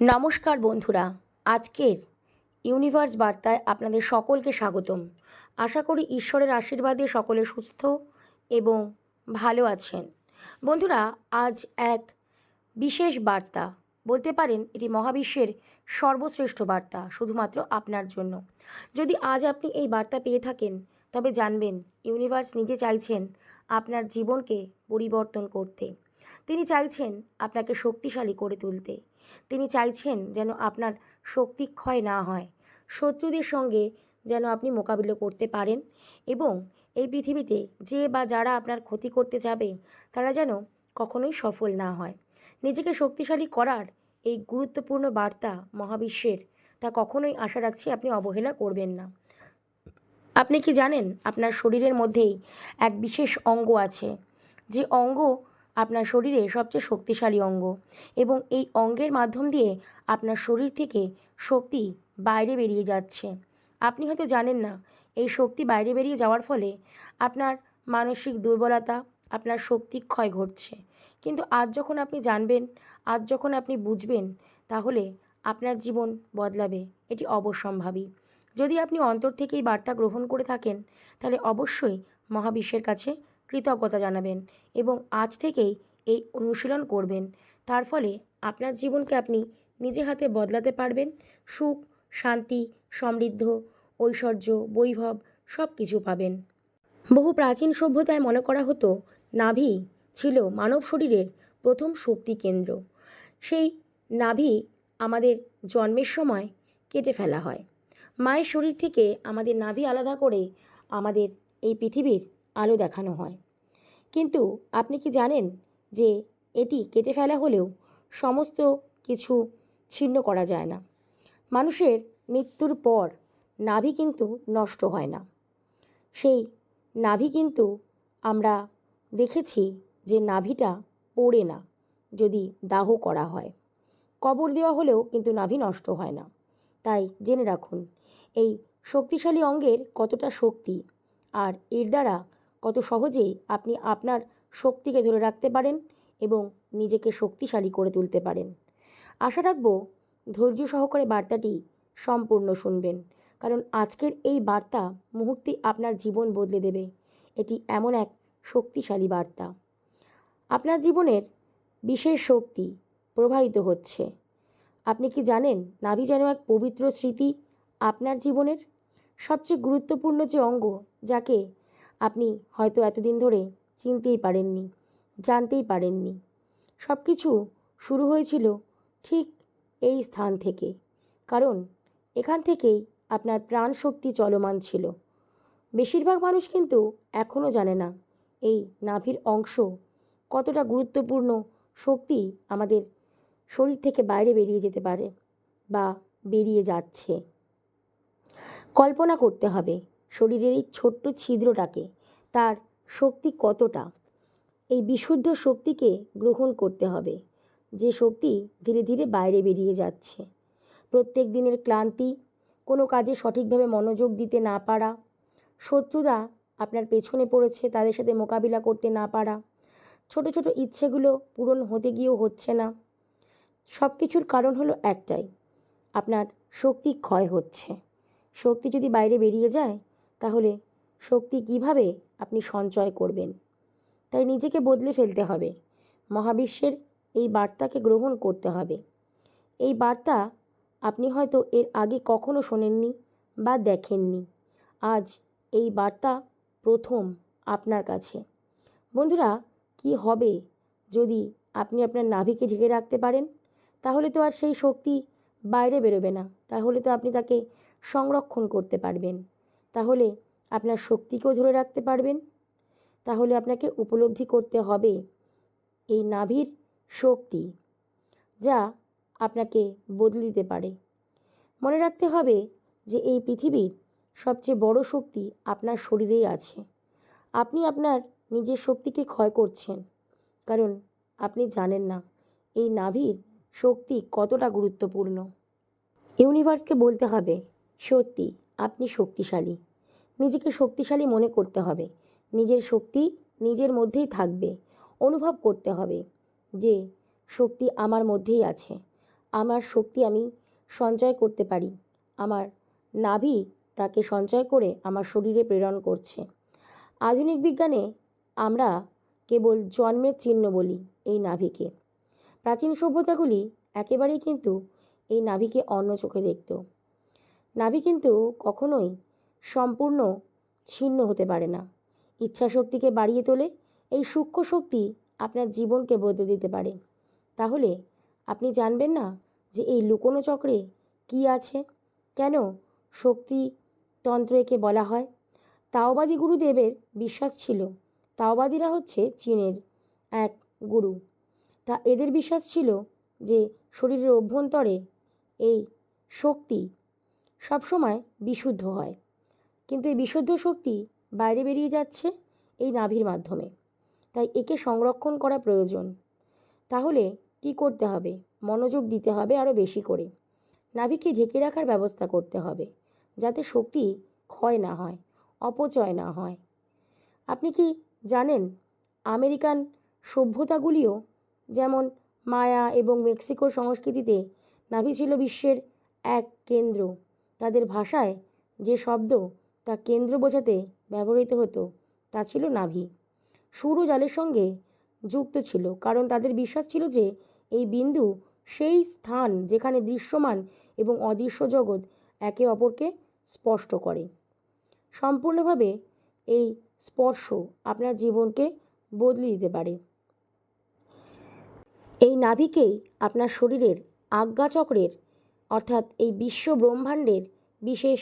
নমস্কার বন্ধুরা, আজকের ইউনিভার্স বার্তায় আপনাদের সকলকে স্বাগতম। আশা করি ঈশ্বরের আশীর্বাদে সকলে সুস্থ এবং ভালো আছেন। বন্ধুরা, আজ এক বিশেষ বার্তা, বলতে পারেন এটি মহাবিশ্বের সর্বশ্রেষ্ঠ বার্তা, শুধুমাত্র আপনার জন্য। যদি আজ আপনি এই বার্তা পেয়ে থাকেন, তবে জানবেন ইউনিভার্স নিজে চাইছেন আপনার জীবনকে পরিবর্তন করতে। তিনি চাইছেন আপনাকে শক্তিশালী করে তুলতে। তিনি চাইছেন যেন আপনার শক্তি ক্ষয় না হয়। শত্রুদের সঙ্গে যেন আপনি মোকাবিলা করতে পারেন এবং এই পৃথিবীতে যে বা যারা আপনার ক্ষতি করতে যাবে, তারা যেন কখনোই সফল না হয়। নিজেকে শক্তিশালী করার এই গুরুত্বপূর্ণ বার্তা মহাবিশ্বের, তা কখনোই আশা রাখছি আপনি অবহেলা করবেন না। আপনি কি জানেন আপনার শরীরের মধ্যেই এক বিশেষ অঙ্গ আছে? যে অঙ্গ আপনার শরীরে সবচেয়ে শক্তিশালী অঙ্গ এবং এই অঙ্গের মাধ্যম দিয়ে আপনার শরীর থেকে শক্তি বাইরে বেরিয়ে যাচ্ছে। আপনি হয়তো জানেন না, এই শক্তি বাইরে বেরিয়ে যাওয়ার ফলে আপনার মানসিক দুর্বলতা, আপনার শক্তি ক্ষয় ঘটছে। কিন্তু আজ যখন আপনি জানবেন, আজ যখন আপনি বুঝবেন, তাহলে আপনার জীবন বদলাবে। এটি অবশ্যম্ভাবী যদি আপনি অন্তর থেকেই বার্তা গ্রহণ করে থাকেন, তাহলে অবশ্যই মহাবিশ্বের কাছে কৃতজ্ঞতা জানাবেন এবং আজ থেকেই এই অনুশীলন করবেন। তার ফলে আপনার জীবনকে আপনি নিজে হাতে বদলাতে পারবেন। সুখ, শান্তি, সমৃদ্ধ, ঐশ্বর্য, বৈভব সব কিছু পাবেন। বহু প্রাচীন সভ্যতায় মনে করা হতো, নাভি ছিল মানব শরীরের প্রথম শক্তি কেন্দ্র। সেই নাভি আমাদের জন্মের সময় কেটে ফেলা হয়। মায়ের শরীর থেকে আমাদের নাভি আলাদা করে আমাদের এই পৃথিবীর আলো দেখানো হয়। কিন্তু আপনি কি জানেন যে এটি কেটে ফেলা হলেও সমস্ত কিছু ছিন্ন করা যায় না? মানুষের মৃত্যুর পর নাভি কিন্তু নষ্ট হয় না। সেই নাভি কিন্তু আমরা দেখেছি যে নাভিটা পড়ে না, যদি দাহ করা হয়। কবর দেওয়া হলেও কিন্তু নাভি নষ্ট হয় না। তাই জেনে রাখুন, এই শক্তিশালী অঙ্গের কতটা শক্তি আর এর দ্বারা কত সহজেই আপনি আপনার শক্তিকে ধরে রাখতে পারেন এবং নিজেকে শক্তিশালী করে তুলতে পারেন। আশা রাখব ধৈর্য সহকারে বার্তাটি সম্পূর্ণ শুনবেন। কারণ আজকের এই বার্তা মুহূর্তে আপনার জীবন বদলে দেবে। এটি এমন এক শক্তিশালী বার্তা। আপনার জীবনের বিশেষ শক্তি প্রবাহিত হচ্ছে। আপনি কি জানেন নাভি যেন এক পবিত্র স্মৃতি আপনার জীবনের? সবচেয়ে গুরুত্বপূর্ণ যে অঙ্গ যাকে আপনি হয়তো এতদিন ধরে চিনতেই পারেননি, জানতেই পারেননি। সব কিছু শুরু হয়েছিল ঠিক এই স্থান থেকে, কারণ এখান থেকেই আপনার প্রাণ শক্তি চলমান ছিল। বেশিরভাগ মানুষ কিন্তু এখনও জানে না এই নাভির অংশ কতটা গুরুত্বপূর্ণ শক্তি আমাদের শরীর থেকে বাইরে বেরিয়ে যেতে পারে বা বেরিয়ে যাচ্ছে। কল্পনা করতে হবে শরীরের এই ছোট্ট ছিদ্রটাকে, তার শক্তি কতটা? এই বিশুদ্ধ শক্তিকে গ্রহণ করতে হবে। যে শক্তি ধীরে ধীরে বাইরে বেরিয়ে যাচ্ছে। প্রত্যেক দিনের ক্লান্তি, কোনো কাজে সঠিকভাবে মনোযোগ দিতে না পারা, শত্রুরা আপনার পেছনে পড়েছে, তাদের সাথে মোকাবিলা করতে না পারা, ছোট ছোট ইচ্ছেগুলো পূরণ হতে গিয়েও হচ্ছে না। সব কিছুর কারণ হলো একটাই, আপনার শক্তি ক্ষয় হচ্ছে। শক্তি যদি বাইরে বেরিয়ে যায় তাহলে শক্তি কীভাবে আপনি সঞ্চয় করবেন? তাই নিজেকে বদলে ফেলতে হবে। মহাবিশ্বের এই বার্তাকে গ্রহণ করতে হবে। এই বার্তা আপনি হয়তো এর আগে কখনো শোনেননি বা দেখেননি। আজ এই বার্তা প্রথম আপনার কাছে। বন্ধুরা, কি হবে যদি আপনি আপনার নাভিকে ঢেকে রাখতে পারেন? তাহলে তো আর সেই শক্তি বাইরে বেরোবে না। তাহলে তো আপনি তাকে সংরক্ষণ করতে পারবেন। তাহলে আপনার শক্তিকেও ধরে রাখতে পারবেন। তাহলে আপনাকে উপলব্ধি করতে হবে এই নাভির শক্তি, যা আপনাকে বদলে দিতে পারে। মনে রাখতে হবে যে এই পৃথিবীর সবচেয়ে বড় শক্তি আপনার শরীরেই আছে। আপনি আপনার নিজের শক্তিকে ক্ষয় করছেন, কারণ আপনি জানেন না এই নাভির শক্তি কতটা গুরুত্বপূর্ণ। ইউনিভার্সকে বলতে হবে, সত্যি আপনি শক্তিশালী। নিজেকে শক্তিশালী মনে করতে হবে। নিজের শক্তি নিজের মধ্যেই থাকবে। অনুভব করতে হবে যে শক্তি আমার মধ্যেই আছে। আমার শক্তি আমি সঞ্চয় করতে পারি। আমার নাভি তাকে সঞ্চয় করে আমার শরীরে প্রেরণ করছে। আধুনিক বিজ্ঞানে আমরা কেবল জন্মের চিহ্ন বলি এই নাভিকে। প্রাচীন সভ্যতাগুলি একেবারেই কিন্তু এই নাভিকে অন্য চোখে দেখত। নাভি কিন্তু কখনোই সম্পূর্ণ ছিন্ন হতে পারে না। ইচ্ছা শক্তিকে বাড়িয়ে তোলে এই সূক্ষ্ম শক্তি আপনার জীবনকে বদলে দিতে পারে। তাহলে আপনি জানবেন না যে এই লুকোনো চক্রে কী আছে? কেন শক্তি তন্ত্র একে বলা হয়? তাওবাদী গুরুদেবের বিশ্বাস ছিল, তাওবাদীরা হচ্ছে চীনের এক গুরু। তা এদের বিশ্বাস ছিল যে শরীরের অভ্যন্তরে এই শক্তি সবসময় বিশুদ্ধ হয়। কিন্তু এই বিশুদ্ধ শক্তি বাইরে বেরিয়ে যাচ্ছে এই নাভির মাধ্যমে। তাই একে সংরক্ষণ করা প্রয়োজন। তাহলে কি করতে হবে? মনোযোগ দিতে হবে আরও বেশি করে। নাভিকে ঢেকে রাখার ব্যবস্থা করতে হবে, যাতে শক্তি ক্ষয় না হয়, অপচয় না হয়। আপনি কি জানেন আমেরিকান সভ্যতাগুলিও যেমন মায়া এবং মেক্সিকোর সংস্কৃতিতে নাভি ছিল বিশ্বের এক কেন্দ্র? তাদের ভাষায় যে শব্দ তা কেন্দ্র বোঝাতে ব্যবহৃত হতো, তা ছিল নাভি। সুর জালের সঙ্গে যুক্ত ছিল, কারণ তাদের বিশ্বাস ছিল যে এই বিন্দু সেই স্থান যেখানে দৃশ্যমান এবং অদৃশ্য জগৎ একে অপরকে স্পষ্ট করে। সম্পূর্ণভাবে এই স্পর্শ আপনার জীবনকে বদলে দিতে পারে। এই নাভিকেই আপনার শরীরের আজ্ঞাচক্রের অর্থাৎ এই বিশ্ব ব্রহ্মাণ্ডের বিশেষ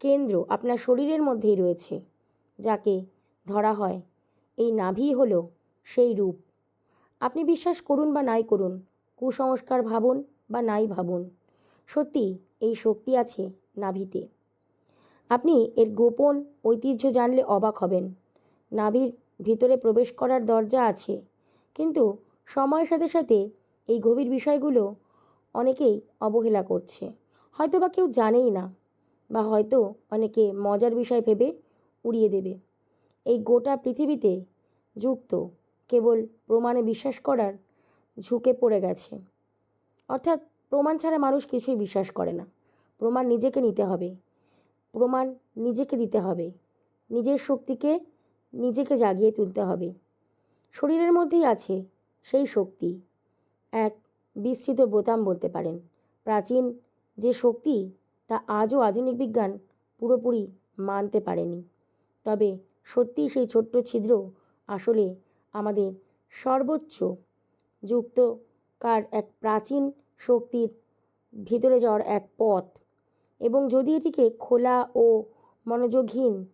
কেন্দ্র আপনার শরীরের মধ্যেই রয়েছে, যাকে ধরা হয়। এই নাভি হলো সেই রূপ। আপনি বিশ্বাস করুন বা নাই করুন, কুসংস্কার ভাবুন বা নাই ভাবুন, সত্যি এই শক্তি আছে নাভিতে। আপনি এর গোপন ঐতিহ্য জানলে অবাক হবেন। নাভির ভিতরে প্রবেশ করার দরজা আছে, কিন্তু সময়ের সাথে সাথে এই গভীর বিষয়গুলো অনেকেই অবহেলা করছে। হয়তো বা কেউ জানেই না, বা হয়তো অনেকে মজার বিষয় ভেবে উড়িয়ে দেবে। এই গোটা পৃথিবীতে যুক্ত কেবল প্রমাণে বিশ্বাস করার ঝুঁকে পড়ে গেছে। অর্থাৎ প্রমাণ ছাড়া মানুষ কিছুই বিশ্বাস করে না। প্রমাণ নিজেকে নিতে হবে। প্রমাণ নিজেকে দিতে হবে। নিজের শক্তিকে নিজেকে জাগিয়ে তুলতে হবে। শরীরের মধ্যেই আছে সেই শক্তি। এক বিস্তৃত বোতাম বলতে পারেন। প্রাচীন যে শক্তি, তা আজও আধুনিক বিজ্ঞান পুরোপুরি মানতে পারেনি। তবে সত্যিই সেই ছোট্ট ছিদ্র আসলে আমাদের সর্বোচ্চ যুক্তকার এক প্রাচীন শক্তির ভিতরে যাওয়ার এক পথ। এবং যদি এটিকে খোলা ও মনোযোগহীন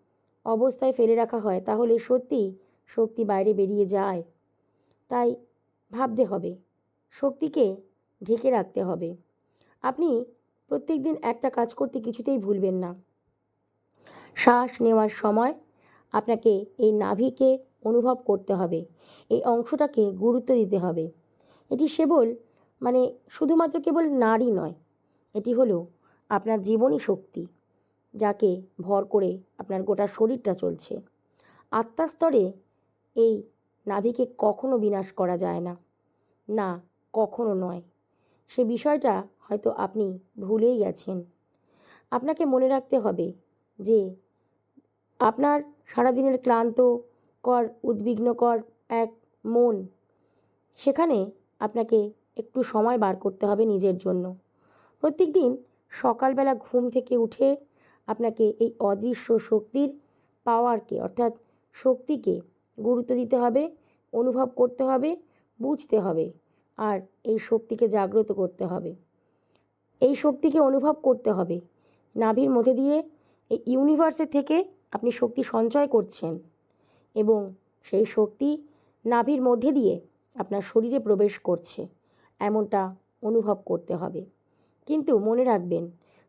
অবস্থায় ফেলে রাখা হয়, তাহলে সত্যি শক্তি বাইরে বেরিয়ে যায়। তাই ভাবতে হবে। শক্তিকে ঢেকে রাখতে হবে। আপনি প্রত্যেক দিন একটা কাজ করতে কিছুতেই ভুলবেন না। শ্বাস নেওয়ার সময় আপনাকে এই নাভিকে অনুভব করতে হবে। এই অংশটাকে গুরুত্ব দিতে হবে। এটি কেবল মানে শুধুমাত্র কেবল নারী নয়, এটি হলো আপনার জীবনী শক্তি, যাকে ভর করে আপনার গোটা শরীরটা চলছে। আত্মার স্তরে এই নাভিকে কখনো বিনাশ করা যায় না। না কখনো নয়। সে বিষয়টা হয়তো আপনি ভুলেই গেছেন। আপনাকে মনে রাখতে হবে যে আপনার সারাদিনের ক্লান্তকর উদ্বিগ্নকর এক মন, সেখানে আপনাকে একটু সময় বার করতে হবে নিজের জন্য। প্রত্যেক দিন সকালবেলা ঘুম থেকে উঠে আপনাকে এই অদৃশ্য শক্তির পাওয়ারকে অর্থাৎ শক্তিকে গুরুত্ব দিতে হবে, অনুভব করতে হবে, বুঝতে হবে। আর এই শক্তিকে জাগ্রত করতে হবে। এই শক্তিকে অনুভব করতে হবে। নাভির মধ্যে দিয়ে এই ইউনিভার্সের থেকে আপনি শক্তি সঞ্চয় করছেন এবং সেই শক্তি নাভির মধ্যে দিয়ে আপনার শরীরে প্রবেশ করছে, এমনটা অনুভব করতে হবে। কিন্তু মনে রাখবেন,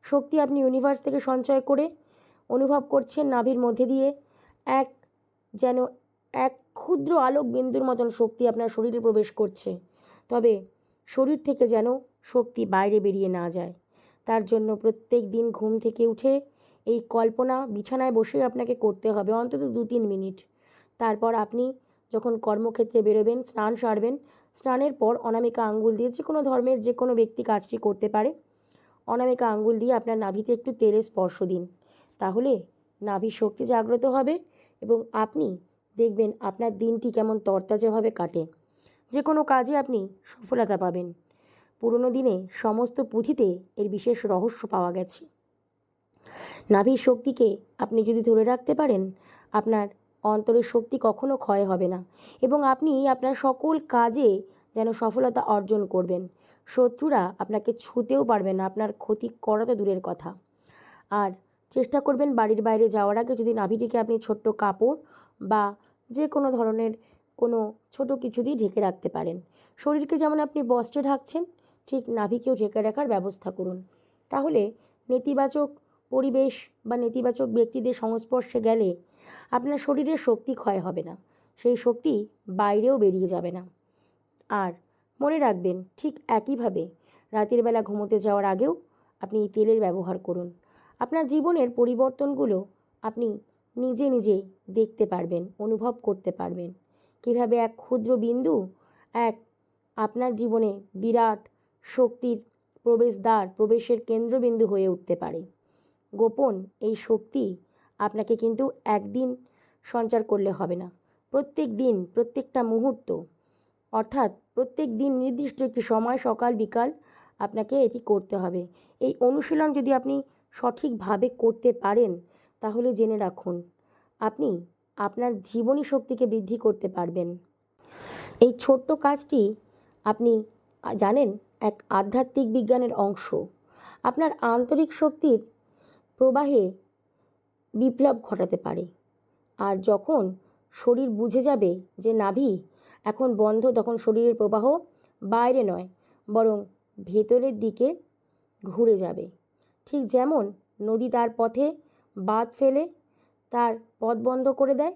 শক্তি আপনি ইউনিভার্স থেকে সঞ্চয় করে অনুভব করছেন নাভির মধ্যে দিয়ে এক যেন এক ক্ষুদ্র আলোক বিন্দুর মতন শক্তি আপনার শরীরে প্রবেশ করছে। তবে শরীর থেকে যেন শক্তি বাইরে বেরিয়ে না যায়। তার জন্য প্রত্যেক দিন ঘুম থেকে উঠে এই কল্পনা বিছানায় বসে আপনাকে করতে হবে অন্তত দু তিন মিনিট। তারপর আপনি যখন কর্মক্ষেত্রে বেরোবেন, স্নান সারবেন, স্নানের পর অনামিকা আঙ্গুল দিয়ে যে কোনো ধর্মের যে কোনো ব্যক্তি কাজটি করতে পারে। অনামিকা আঙ্গুল দিয়ে আপনার নাভিতে একটু তেলের স্পর্শ দিন। তাহলে নাভির শক্তি জাগ্রত হবে এবং আপনি দেখবেন আপনার দিনটি কেমন তরতাজাভাবে কাটে। যে কোনো কাজে আপনি সফলতা পাবেন। পুরনো দিনে সমস্ত পুঁথিতে এর বিশেষ রহস্য পাওয়া গেছে। নাভির শক্তিকে আপনি যদি ধরে রাখতে পারেন, আপনার অন্তরের শক্তি কখনো ক্ষয় হবে না এবং আপনি আপনার সকল কাজে যেন সফলতা অর্জন করবেন। শত্রুরা আপনাকে ছুঁতেও পারবে না, আপনার ক্ষতি করা তো দূরের কথা। আর চেষ্টা করবেন বাড়ির বাইরে যাওয়ার আগে যদি নাভিটিকে আপনি ছোট্ট কাপড় বা যে কোনো ধরনের কোনো ছোট কিছু দিয়ে ঢেকে রাখতে পারেন। শরীরকে যেমন আপনি বস্ত্রে ঢাকছেন, ঠিক নাভিকেও ঢেকে রাখার ব্যবস্থা করুন। তাহলে নেতিবাচক পরিবেশ বা নেতিবাচক ব্যক্তিদের সংস্পর্শে গেলে আপনার শরীরের শক্তি ক্ষয় হবে না। সেই শক্তি বাইরেও বেরিয়ে যাবে না। আর মনে রাখবেন, ঠিক একইভাবে রাতের বেলা ঘুমোতে যাওয়ার আগেও আপনি এই তেলের ব্যবহার করুন। আপনার জীবনের পরিবর্তনগুলো আপনি নিজে নিজেই দেখতে পারবেন, অনুভব করতে পারবেন। কীভাবে এক ক্ষুদ্র বিন্দু, এক আপনার জীবনে বিরাট শক্তির প্রবেশদ্বার, প্রবেশের কেন্দ্রবিন্দু হয়ে উঠতে পারে। গোপন এই শক্তি আপনাকে কিন্তু একদিন সঞ্চার করলে হবে না। প্রত্যেক দিন, প্রত্যেকটা মুহূর্ত, অর্থাৎ প্রত্যেক দিন নির্দিষ্ট একটি সময় সকাল, বিকাল আপনাকে এটি করতে হবে। এই অনুশীলন যদি আপনি সঠিকভাবে করতে পারেন, তাহলে জেনে রাখুন, আপনি আপনার জীবনী শক্তিকে বৃদ্ধি করতে পারবেন। এই ছোট্ট কাজটি আপনি জানেন, এক আধ্যাত্মিক বিজ্ঞানের অংশ। আপনার আন্তরিক শক্তির প্রবাহে বিপ্লব ঘটাতে পারে। আর যখন শরীর বুঝে যাবে যে নাভি এখন বন্ধ, তখন শরীরের প্রবাহ বাইরে নয়, বরং ভেতরের দিকে ঘুরে যাবে। ঠিক যেমন নদী তার পথে বাঁধ ফেলে তার পথ বন্ধ করে দেয়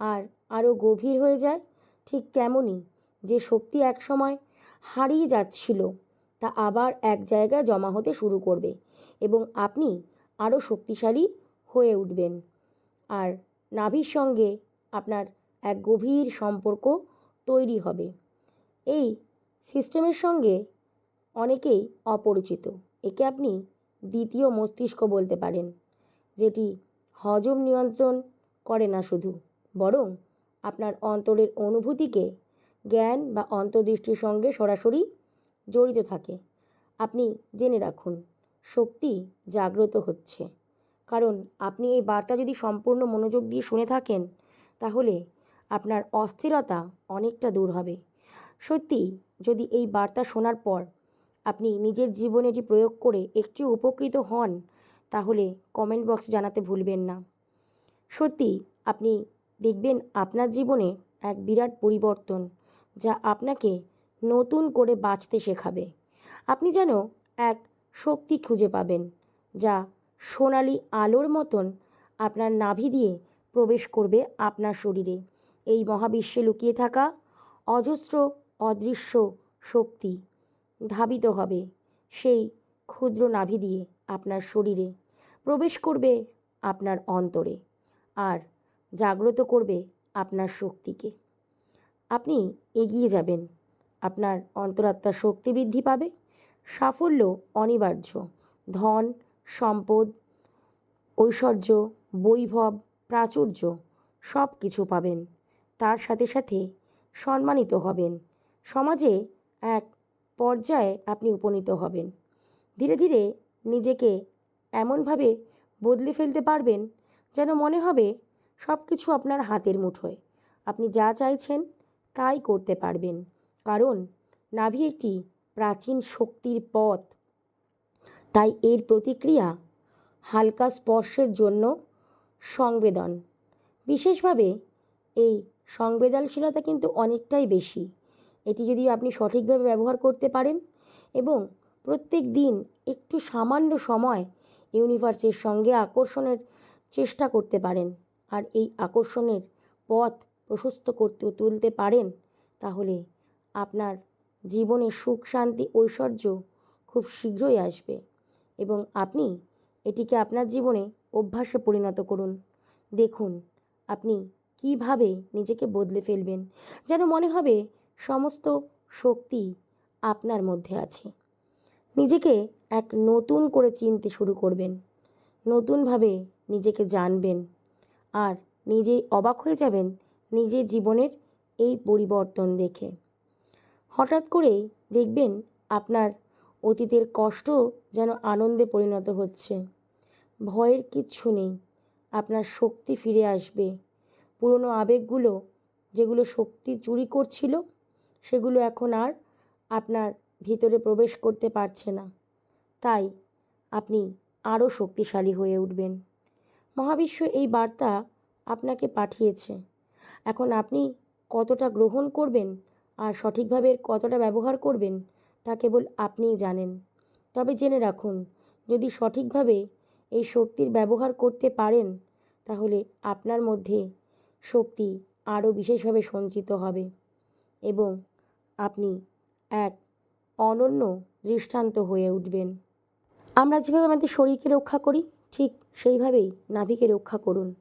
আর আরও গভীর হয়ে যায় ঠিক তেমনই যে শক্তি একসময় হারিয়ে যাচ্ছিল তা আবার এক জায়গায় জমা হতে শুরু করবে এবং আপনি আরও শক্তিশালী হয়ে উঠবেন। আর নাভির সঙ্গে আপনার এক গভীর সম্পর্ক তৈরি হবে। এই সিস্টেমের সঙ্গে অনেকেই অপরিচিত। একে আপনি দ্বিতীয় মস্তিষ্ক বলতে পারেন, যেটি হজম নিয়ন্ত্রণ করে না শুধু, বরং আপনার অন্তরের অনুভূতিকে জ্ঞান বা অন্তর্দৃষ্টির সঙ্গে সরাসরি জড়িত থাকে। আপনি জেনে রাখুন, শক্তি জাগ্রত হচ্ছে। কারণ আপনি এই বার্তা যদি সম্পূর্ণ মনোযোগ দিয়ে শুনে থাকেন, তাহলে আপনার অস্থিরতা অনেকটা দূর হবে। সত্যি, যদি এই বার্তা শোনার পর আপনি নিজের জীবনে এটি প্রয়োগ করে একটু উপকৃত হন তাহলে কমেন্ট বক্স জানাতে ভুলবেন না। সত্যি, আপনি দেখবেন আপনার জীবনে এক বিরাট পরিবর্তন যা আপনাকে নতুন করে বাঁচতে শেখাবে। আপনি যেন এক শক্তি খুঁজে পাবেন যা সোনালি আলোর মতন আপনার নাভি দিয়ে প্রবেশ করবে আপনার শরীরে। এই মহাবিশ্বে লুকিয়ে থাকা অজস্র, অদৃশ্য শক্তি ধাবিত হবে সেই ক্ষুদ্র নাভি দিয়ে আপনার শরীরে। প্রবেশ করবে আপনার অন্তরে আর জাগ্রত করবে আপনার শক্তিকে। আপনি এগিয়ে যাবেন, আপনার অন্তরাত্মার শক্তি বৃদ্ধি পাবে, সাফল্য অনিবার্য, ধন, সম্পদ, ঐশ্বর্য, বৈভব, প্রাচুর্য সব কিছু পাবেন। তার সাথে সাথে সম্মানিত হবেন। সমাজে এক পর্যায়ে আপনি উপনীত হবেন। ধীরে ধীরে নিজেকে এমনভাবে বদলে ফেলতে পারবেন যেন মনে হবে সব কিছু আপনার হাতের মুঠোয়। আপনি যা চাইছেন তাই করতে পারবেন। কারণ নাভি একটি প্রাচীন শক্তির পথ। তাই এর প্রতিক্রিয়া হালকা স্পর্শের জন্য সংবেদন। বিশেষভাবে এই সংবেদনশীলতা কিন্তু অনেকটাই বেশি। এটি যদি আপনি সঠিকভাবে ব্যবহার করতে পারেন এবং প্রত্যেক দিন একটু সামান্য সময় ইউনিভার্সের সঙ্গে আকর্ষণের চেষ্টা করতে পারেন। আর এই আকর্ষণের পথ প্রশস্ত করতে তুলতে পারেন, তাহলে আপনার জীবনে সুখ, শান্তি, ঐশ্বর্য খুব শীঘ্রই আসবে এবং আপনি এটিকে আপনার জীবনে অভ্যাসে পরিণত করুন। দেখুন, আপনি কীভাবে নিজেকে বদলে ফেলবেন, যেন মনে হবে সমস্ত শক্তি আপনার মধ্যে আছে। নিজেকে এক নতুন করে চিনতে শুরু করবেন। নতুনভাবে নিজেকে জানবেন। আর নিজেই অবাক হয়ে যাবেন নিজের জীবনের এই পরিবর্তন দেখে। হঠাৎ করেই দেখবেন আপনার অতীতের কষ্ট যেন আনন্দে পরিণত হচ্ছে। ভয়ের কিচ্ছু নেই। আপনার শক্তি ফিরে আসবে। পুরনো আবেগগুলো যেগুলো শক্তি চুরি করছিল, সেগুলো এখন আর আপনার ভিতরে প্রবেশ করতে পারছে না। তাই আপনি আরও শক্তিশালী হয়ে উঠবেন। মহাবিশ্ব এই বার্তা আপনাকে পাঠিয়েছে। এখন আপনি কতটা গ্রহণ করবেন আর সঠিকভাবে কতটা ব্যবহার করবেন তা কেবল আপনিই জানেন। তবে জেনে রাখুন, যদি সঠিকভাবে এই শক্তির ব্যবহার করতে পারেন, তাহলে আপনার মধ্যে শক্তি আরও বিশেষভাবে সঞ্চিত হবে এবং আপনি এক অনন্য দৃষ্টান্ত হয়ে উঠবেন। আমরা যেভাবে আমাদের শরীরকে রক্ষা করি, ঠিক সেইভাবেই নাভিকে রক্ষা করুন।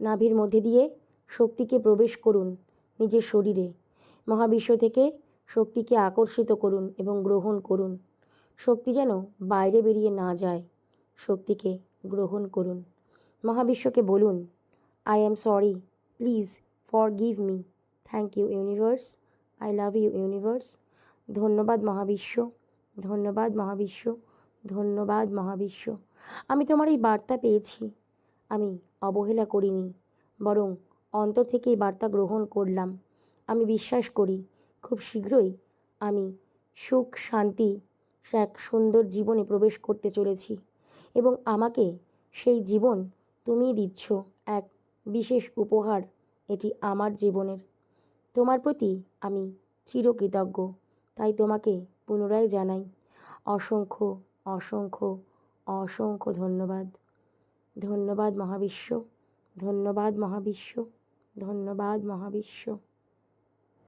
নাভির মধ্যে দিয়ে শক্তিকে প্রবেশ করুন নিজের শরীরে। মহাবিশ্ব থেকে শক্তিকে আকর্ষিত করুন এবং গ্রহণ করুন। শক্তি যেন বাইরে বেরিয়ে না যায়, শক্তিকে গ্রহণ করুন। মহাবিশ্বকে বলুন I am sorry please forgive me thank you universe I love you universe ধন্যবাদ মহাবিশ্ব ধন্যবাদ মহাবিশ্ব ধন্যবাদ মহাবিশ্ব। আমি তোমার এই বার্তা পেয়েছি, আমি অবহেলা করিনি, বরং অন্তর থেকে এই বার্তা গ্রহণ করলাম। আমি বিশ্বাস করি, খুব শীঘ্রই আমি সুখ, শান্তি, এক সুন্দর জীবনে প্রবেশ করতে চলেছি এবং আমাকে সেই জীবন তুমিই দিচ্ছ, এক বিশেষ উপহার এটি আমার জীবনের। তোমার প্রতি আমি চিরকৃতজ্ঞ। তাই তোমাকে পুনরায় জানাই অসংখ্য অসংখ্য অসংখ্য ধন্যবাদ। ধন্যবাদ মহাবিশ্ব ধন্যবাদ মহাবিশ্ব ধন্যবাদ মহাবিশ্ব।